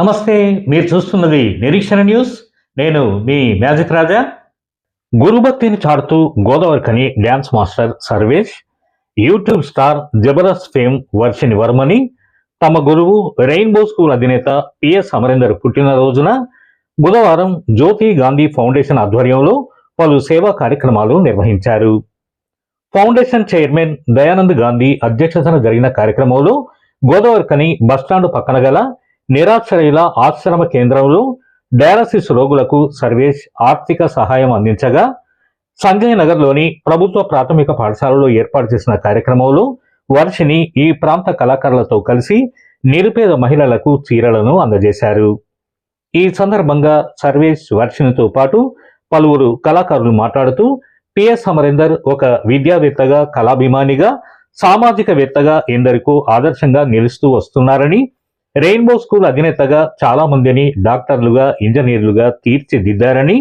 నమస్తే మీరు చూస్తున్నది నిరీక్షణ న్యూస్. నేను మీ మ్యాజిక్ రాజా. గురుభక్తిని చాటుతూ Godavarikhani dance master Sarvesh. YouTube star Jabardasth fame Varshini వర్మని. తమ గురువు రెయిన్బో స్కూల్ అధినేత పిఎస్ అమరేందర్ పుట్టినరోజున బుధవారం జ్యోతి గాంధీ ఫౌండేషన్ ఆధ్వర్యంలో పలు సేవా కార్యక్రమాలు నిర్వహించారు. ఫౌండేషన్ చైర్మన్ దయానంద్ గాంధీ అధ్యక్షతన జరిగిన కార్యక్రమంలో గోదావరికని బస్టాండ్ పక్కన గల నిరాశ్రయుల ఆశ్రమ కేంద్రంలో డయాలసిస్ రోగులకు సర్వేష్ ఆర్థిక సహాయం అందించగా సంజయ్ నగర్లోని ప్రభుత్వ ప్రాథమిక పాఠశాలలో ఏర్పాటు చేసిన కార్యక్రమంలో వర్షిని ఈ ప్రాంత కళాకారులతో కలిసి నిరుపేద మహిళలకు చీరలను అందజేశారు. ఈ సందర్భంగా సర్వేష్ వర్షినితో పాటు పలువురు కళాకారులు మాట్లాడుతూ పిఎస్ అమరేందర్ ఒక విద్యావేత్తగా కళాభిమానిగా సామాజికవేత్తగా ఎందరికో ఆదర్శంగా నిలుస్తూ వస్తున్నారని రెయిన్బో స్కూల్ అధినేతగా చాలా మందిని డాక్టర్లుగా ఇంజనీర్లుగా తీర్చిదిద్దారని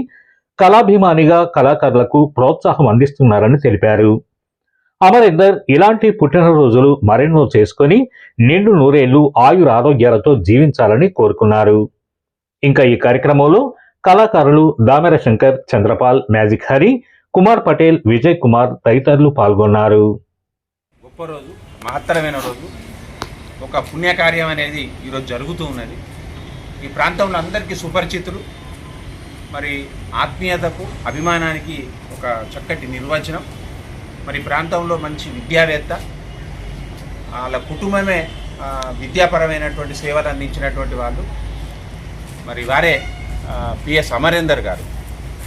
కళాభిమానిగా కళాకారులకు ప్రోత్సాహం అందిస్తున్నారని తెలిపారు. అమరేందర్ ఇలాంటి పుట్టినరోజులు మరెన్నో చేసుకొని నిండు నూరేళ్ళు ఆయుర ఆరోగ్యాలతో జీవించాలని కోరుకున్నారు. ఇంకా ఈ కార్యక్రమంలో కళాకారులు దామెర శంకర్ చంద్రపాల్ మ్యాజిక్ హరి కుమార్ పటేల్ విజయ్ కుమార్ తదితరులు పాల్గొన్నారు. గొప్ప రోజు మహత్తరమైన రోజు. ఒక పుణ్యకార్యం అనేది ఈరోజు జరుగుతూ ఉన్నది. ఈ ప్రాంతంలో అందరికీ సుపరిచితులు మరి ఆత్మీయతకు అభిమానానికి ఒక చక్కటి నిర్వచనం. మరి ప్రాంతంలో మంచి విద్యావేత్త వాళ్ళ కుటుంబమే విద్యాపరమైనటువంటి సేవలు అందించినటువంటి వాళ్ళు. మరి వారే పిఎస్ అమరేందర్ గారు.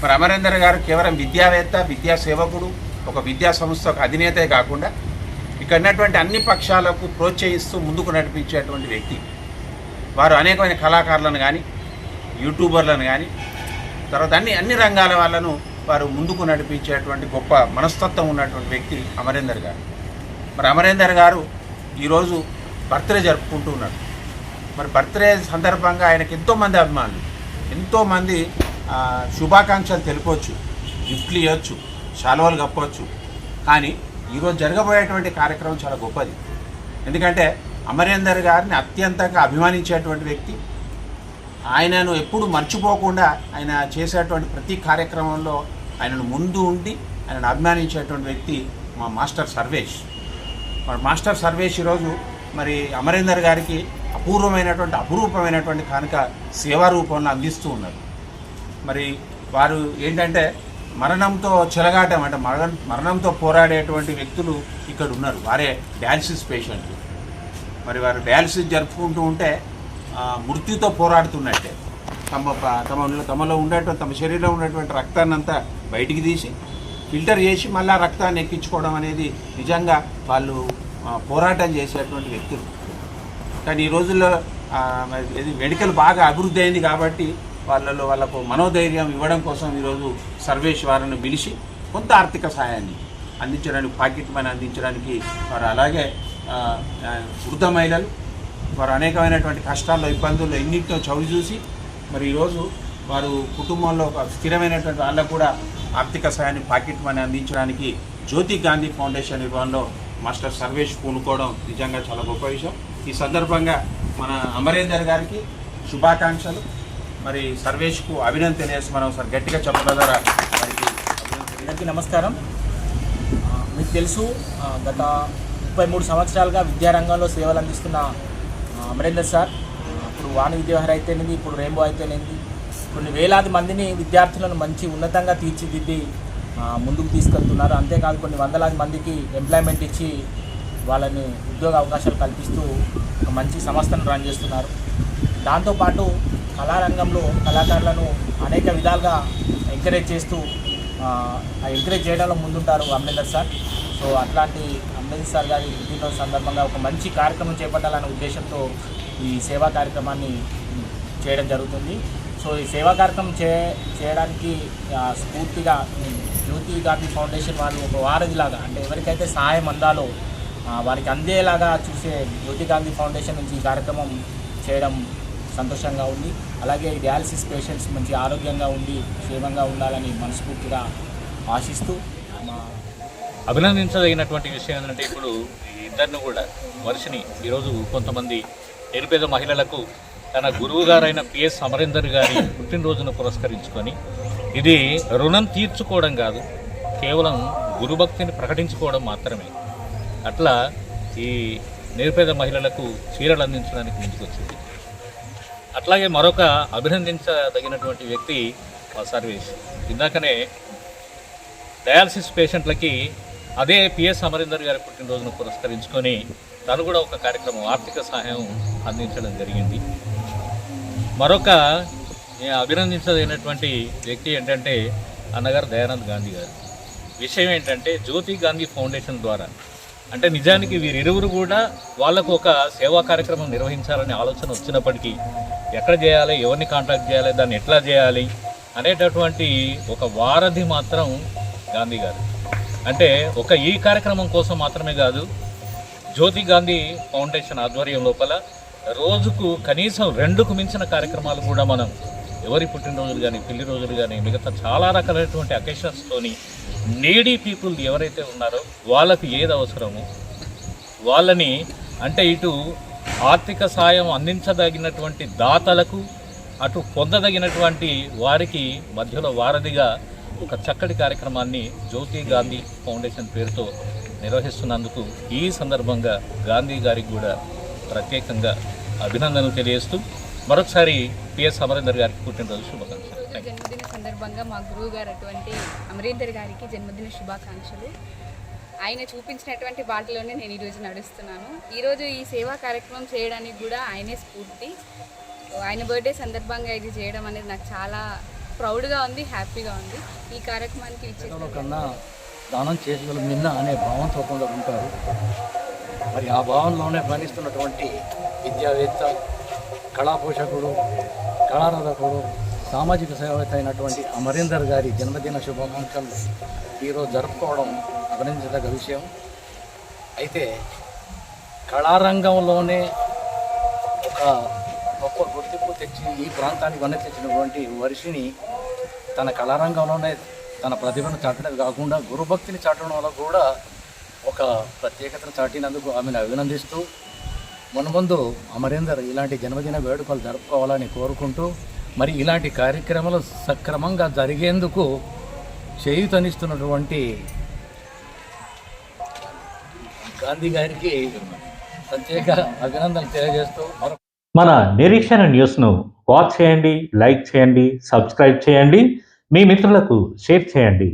మరి అమరేందర్ గారు కేవలం విద్యావేత్త విద్యా సేవకుడు ఒక విద్యా సంస్థకు అధినేతే కాకుండా ఇక్కడ ఉన్నటువంటి అన్ని పక్షాలకు ప్రోత్సహిస్తూ ముందుకు నడిపించేటువంటి వ్యక్తి. వారు అనేకమైన కళాకారులను కానీ యూట్యూబర్లను కానీ తర్వాత అన్ని అన్ని రంగాల వాళ్ళను వారు ముందుకు నడిపించేటువంటి గొప్ప మనస్తత్వం ఉన్నటువంటి వ్యక్తి అమరేందర్ గారు. మరి అమరేందర్ గారు ఈరోజు బర్త్డే జరుపుకుంటూ ఉన్నారు. మరి బర్త్డే సందర్భంగా ఆయనకి ఎంతోమంది అభిమానులు ఎంతోమంది శుభాకాంక్షలు తెలుపవచ్చు గిఫ్ట్లు ఇవ్వచ్చు శాలువాలు కప్పవచ్చు కానీ ఈరోజు జరగబోయేటువంటి కార్యక్రమం చాలా గొప్పది. ఎందుకంటే అమరేందర్ గారిని అత్యంతంగా అభిమానించేటువంటి వ్యక్తి. ఆయనను ఎప్పుడు మర్చిపోకుండా ఆయన చేసేటువంటి ప్రతి కార్యక్రమంలో ఆయనను ముందు ఉండి ఆయనను అభిమానించేటువంటి వ్యక్తి మా మాస్టర్ సర్వేష్. మరి మాస్టర్ సర్వేష్ ఈరోజు మరి అమరేందర్ గారికి అపూర్వమైనటువంటి అపురూపమైనటువంటి కానుక సేవా రూపంలో అందిస్తూ ఉన్నారు. మరి వారు ఏంటంటే మరణంతో చెలగాటం అంటే మరణ మరణంతో పోరాడేటువంటి వ్యక్తులు ఇక్కడ ఉన్నారు. వారే డయాలసిస్ పేషెంట్లు. మరి వారు డయాలసిస్ జరుపుకుంటూ ఉంటే మృత్యుతో పోరాడుతున్నట్టే. తమ తమ తమలో ఉండేటువంటి తమ శరీరంలో ఉన్నటువంటి రక్తాన్ని అంతా బయటికి తీసి ఫిల్టర్ చేసి మళ్ళీ ఆ రక్తాన్ని ఎక్కించుకోవడం అనేది నిజంగా వాళ్ళు పోరాటం చేసేటువంటి వ్యక్తులు. కానీ ఈ రోజుల్లో మరి ఇది మెడికల్ బాగా అభివృద్ధి అయింది కాబట్టి వాళ్ళలో వాళ్ళకు మనోధైర్యం ఇవ్వడం కోసం ఈరోజు సర్వేష్ వారిని పిలిచి కొంత ఆర్థిక సహాయాన్ని అందించడానికి పాకెట్ మనీ అందించడానికి వారు అలాగే వృద్ధ మహిళలు వారు అనేకమైనటువంటి కష్టాల్లో ఇబ్బందుల్లో ఎన్నింటితో చవి చూసి మరి ఈరోజు వారు కుటుంబంలో ఒక స్థిరమైనటువంటి వాళ్ళకు కూడా ఆర్థిక సహాయాన్ని పాకెట్ మనీ అందించడానికి జ్యోతి గాంధీ ఫౌండేషన్ నిర్వహణలో మాస్టర్ సర్వేష్ పూనుకోవడం నిజంగా చాలా గొప్ప విషయం. ఈ సందర్భంగా మన అమరేందర్ గారికి శుభాకాంక్షలు. మరి సర్వేష్కు అభినందన తెలియజేసి మనం ఒకసారి గట్టిగా చెప్పడం ద్వారా వారికి అందరికీ నమస్కారం. మీకు తెలుసు గత ముప్పై మూడు సంవత్సరాలుగా విద్యారంగంలో సేవలు అందిస్తున్న అమరేందర్ సార్. ఇప్పుడు వాణి విద్యావహర్ అయితేనేది ఇప్పుడు రెయిన్బో అయితేనేది కొన్ని వేలాది మందిని విద్యార్థులను మంచి ఉన్నతంగా తీర్చిదిద్ది ముందుకు తీసుకెళ్తున్నారు. అంతేకాదు కొన్ని వందలాది మందికి ఎంప్లాయ్మెంట్ ఇచ్చి వాళ్ళని ఉద్యోగ అవకాశాలు కల్పిస్తూ ఒక మంచి సంస్థను రన్ చేస్తున్నారు. దాంతోపాటు కళారంగంలో కళాకారులను అనేక విధాలుగా ఎంకరేజ్ చేస్తూ ఆ ఎంకరేజ్ చేయడంలో ముందుంటారు అంబేద్కర్ సార్. సో అట్లాంటి అంబేద్కర్ సార్ గారి పుట్టినరోజు సందర్భంగా ఒక మంచి కార్యక్రమం చేపట్టాలనే ఉద్దేశంతో ఈ సేవా కార్యక్రమాన్ని చేయడం జరుగుతుంది. సో ఈ సేవా కార్యక్రమం చే చేయడానికి స్ఫూర్తిగా జ్యోతి గాంధీ ఫౌండేషన్ వాళ్ళు ఒక వారధిలాగా అంటే ఎవరికైతే సహాయం అందాలో వారికి అందేలాగా చూసే జ్యోతి గాంధీ ఫౌండేషన్ నుంచి ఈ కార్యక్రమం చేయడం సంతోషంగా ఉంది అలాగే ఈ డయాలసిస్ పేషెంట్స్ మంచి ఆరోగ్యంగా ఉండి క్షేమంగా ఉండాలని మనస్ఫూర్తిగా ఆశిస్తూ అభినందించదగినటువంటి విషయం ఏంటంటే ఇప్పుడు ఇద్దరిని కూడా వర్షిని ఈరోజు కొంతమంది నిరుపేద మహిళలకు తన గురువు గారైన పిఎస్ అమరేందర్ గారి పుట్టినరోజును పురస్కరించుకొని ఇది రుణం తీర్చుకోవడం కాదు కేవలం గురుభక్తిని ప్రకటించుకోవడం మాత్రమే. అట్లా ఈ నిరుపేద మహిళలకు చీరలు అందించడానికి ముందుకొచ్చింది. అట్లాగే మరొక అభినందించదగినటువంటి వ్యక్తి మా సర్వీస్. ఇందాకనే డయాలసిస్ పేషెంట్లకి అదే పిఎస్ అమరీందర్ గారి పుట్టినరోజును పురస్కరించుకొని తను కూడా ఒక కార్యక్రమం ఆర్థిక సహాయం అందించడం జరిగింది. మరొక అభినందించదగినటువంటి వ్యక్తి ఏంటంటే అన్నగారు దయానంద్ గాంధీ గారు. విషయం ఏంటంటే జ్యోతి గాంధీ ఫౌండేషన్ ద్వారా అంటే నిజానికి వీరిరువురు కూడా వాళ్ళకు ఒక సేవా కార్యక్రమం నిర్వహించాలనే ఆలోచన వచ్చినప్పటికీ ఎక్కడ చేయాలి ఎవరిని కాంటాక్ట్ చేయాలి దాన్ని ఎట్లా చేయాలి అనేటటువంటి ఒక వారధి మాత్రం గాంధీ గారు. అంటే ఒక ఈ కార్యక్రమం కోసం మాత్రమే కాదు జ్యోతి గాంధీ ఫౌండేషన్ ఆధ్వర్యం లోపల రోజుకు కనీసం రెండుకు మించిన కార్యక్రమాలు కూడా మనం ఎవరి పుట్టినరోజులు కానీ పెళ్ళి రోజులు కానీ మిగతా చాలా రకాలైనటువంటి అకేషన్స్తోని నీడీ పీపుల్ ఎవరైతే ఉన్నారో వాళ్ళకి ఏది అవసరమో వాళ్ళని అంటే ఇటు ఆర్థిక సాయం అందించదగినటువంటి దాతలకు అటు పొందదగినటువంటి వారికి మధ్యలో వారధిగా ఒక చక్కటి కార్యక్రమాన్ని జ్యోతి గాంధీ ఫౌండేషన్ పేరుతో నిర్వహిస్తున్నందుకు ఈ సందర్భంగా గాంధీ గారికి కూడా ప్రత్యేకంగా అభినందనలు తెలియజేస్తూ మరొకసారి పిఎస్ అమరేందర్ గారికి పుట్టినరోజు శుభాకాంక్షలు. జన్మదిన సందర్భంగా మా గురువు గారు అటువంటి అమరేందర్ గారికి జన్మదిన శుభాకాంక్షలు. ఆయన చూపించినటువంటి బాటలోనే నేను ఈరోజు నడుస్తున్నాను. ఈరోజు ఈ సేవా కార్యక్రమం చేయడానికి కూడా ఆయనే స్ఫూర్తి. ఆయన బర్త్డే సందర్భంగా ఇది చేయడం అనేది నాకు చాలా ప్రౌడ్గా ఉంది హ్యాపీగా ఉంది. ఈ కార్యక్రమానికి పేదల కన్నా దానం చేసిన నిన్న అనే భావంతో తప్పకుండా ఉంటారు. మరి ఆ భావంలోనే పనిస్తున్నటువంటి విద్యావేత్త కళాపోషకుడు కళారథకుడు సామాజిక సేవత అయినటువంటి అమరీందర్ గారి జన్మదిన శుభాకాంక్షలు ఈరోజు జరుపుకోవడం అభినందించదగ్గ విషయం. అయితే కళారంగంలోనే ఒక గొప్ప గుర్తింపు తెచ్చి ఈ ప్రాంతానికి వన్నె తెచ్చినటువంటి వర్షిని తన కళారంగంలోనే తన ప్రతిభను చాటడం కాకుండా గురుభక్తిని చాటడం వల్ల కూడా ఒక ప్రత్యేకతను చాటినందుకు ఆమెను అభినందిస్తూ మున్ముందు అమరేందర్ ఇలాంటి జన్మదిన వేడుకలు జరుపుకోవాలని కోరుకుంటూ మరి ఇలాంటి కార్యక్రమాలు సక్రమంగా జరిగేందుకు చేయుతనిస్తున్నటువంటి గాంధీ గారికి ప్రత్యేక అభినందనలు తెలియజేస్తూ మన నిరీక్షణ న్యూస్ను వాచ్ చేయండి లైక్ చేయండి సబ్స్క్రైబ్ చేయండి మీ మిత్రులకు షేర్ చేయండి.